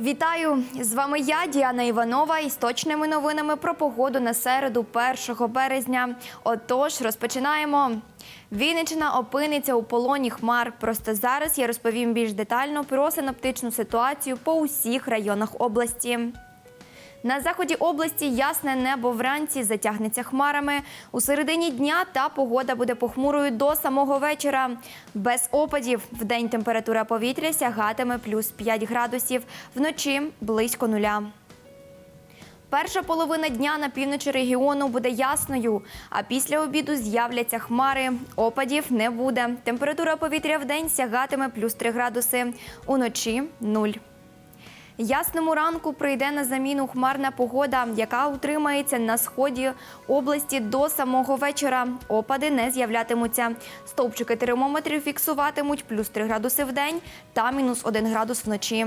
Вітаю! З вами я, Діана Іванова, із точними новинами про погоду на середу 1 березня. Отож, розпочинаємо. Вінниччина опиниться у полоні хмар. Просто зараз я розповім більш детально про синоптичну ситуацію по усіх районах області. На заході області ясне небо вранці затягнеться хмарами. У середині дня та погода буде похмурою до самого вечора. Без опадів. Вдень температура повітря сягатиме плюс 5 градусів, вночі близько нуля. Перша половина дня на півночі регіону буде ясною, а після обіду з'являться хмари. Опадів не буде. Температура повітря в день сягатиме плюс 3 градуси, уночі нуль. Ясному ранку прийде на заміну хмарна погода, яка утримається на сході області до самого вечора. Опади не з'являтимуться. Стовпчики термометрів фіксуватимуть плюс 3 градуси в день та мінус 1 градус вночі.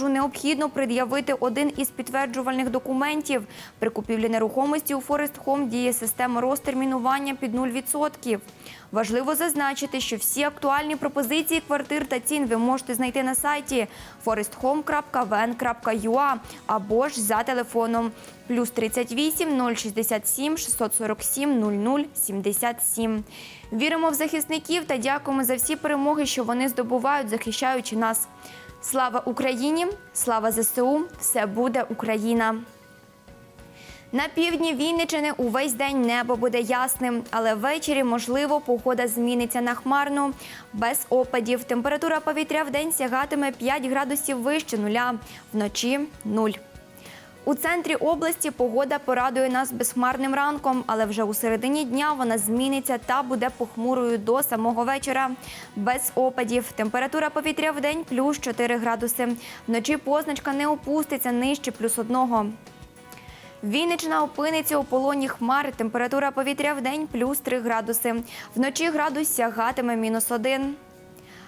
необхідно пред'явити один із підтверджувальних документів. При купівлі нерухомості у Форест Хом діє система розтермінування під 0%. Важливо зазначити, що всі актуальні пропозиції квартир та цін ви можете знайти на сайті foresthome.ven.ua або ж за телефоном плюс 38 067 647 00 77. Віримо в захисників та дякуємо за всі перемоги, що вони здобувають, захищаючи нас. Слава Україні! Слава ЗСУ! Все буде Україна! На півдні Вінничини увесь день небо буде ясним, але ввечері, можливо, погода зміниться на хмарну. Без опадів. Температура повітря в день сягатиме 5 градусів вище нуля, вночі нуль. У центрі області погода порадує нас безхмарним ранком, але вже у середині дня вона зміниться та буде похмурою до самого вечора. Без опадів. Температура повітря в день плюс 4 градуси. Вночі позначка не опуститься нижче плюс одного. Вінниччина опиниться у полоні хмар. Температура повітря в день плюс 3 градуси. Вночі градус сягатиме мінус 1.